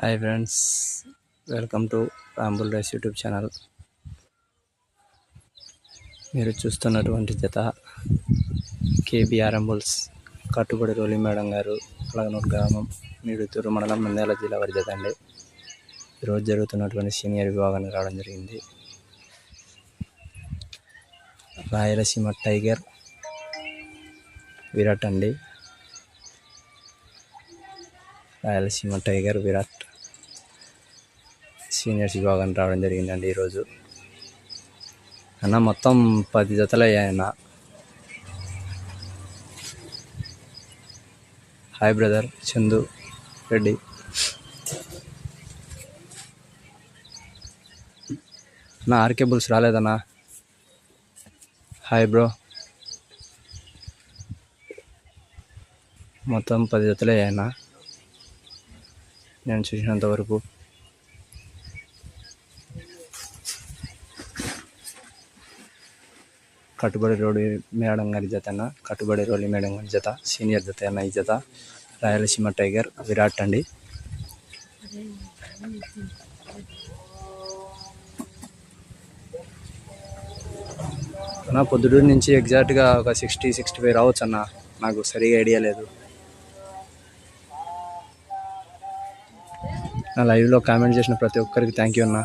Hi friends welcome to రాంబుల్ rice YouTube channel. మీరు చూస్తున్నటువంటి జత కేబిఆర్ అంబుల్స్ కట్టుబడి రోలి మేడం గారు అలగనూరు గ్రామం మీడుతూరు మండలం నంద్యాల జిల్లా వారి జత అండి. ఈరోజు జరుగుతున్నటువంటి సీనియర్ విభాగానికి రావడం జరిగింది. రాయలసీమ టైగర్ విరాట్ అండి. రాయలసీమ టైగర్ విరాట్ సీనియర్స్ విభాగం రావడం జరిగిందండి ఈరోజు. అన్న మొత్తం పది జతలు అయ్యాయన్న హాయ్ బ్రదర్ చందు రెడ్డి. నా ఆర్కే బుల్స్ రాలేదన్నా. Hi bro. మొత్తం పది జతలు అయ్యాయన్నా నేను చూసినంత వరకు. కట్టుబడి రోడ్డు మేడం గారి జత కట్టుబడి రోడ్డు మేడం గారి జత సీనియర్ జత అన్న ఈ జత రాయలసీమ టైగర్ విరాట్ అండి. నా పొద్దుటూరు నుంచి ఎగ్జాక్ట్గా ఒక సిక్స్టీ సిక్స్టీ ఫైవ్ రావచ్చు అన్న. నాకు సరిగా ఐడియా లేదు. నా లైవ్లో కామెంట్ చేసిన ప్రతి ఒక్కరికి థ్యాంక్ యూ అన్నా.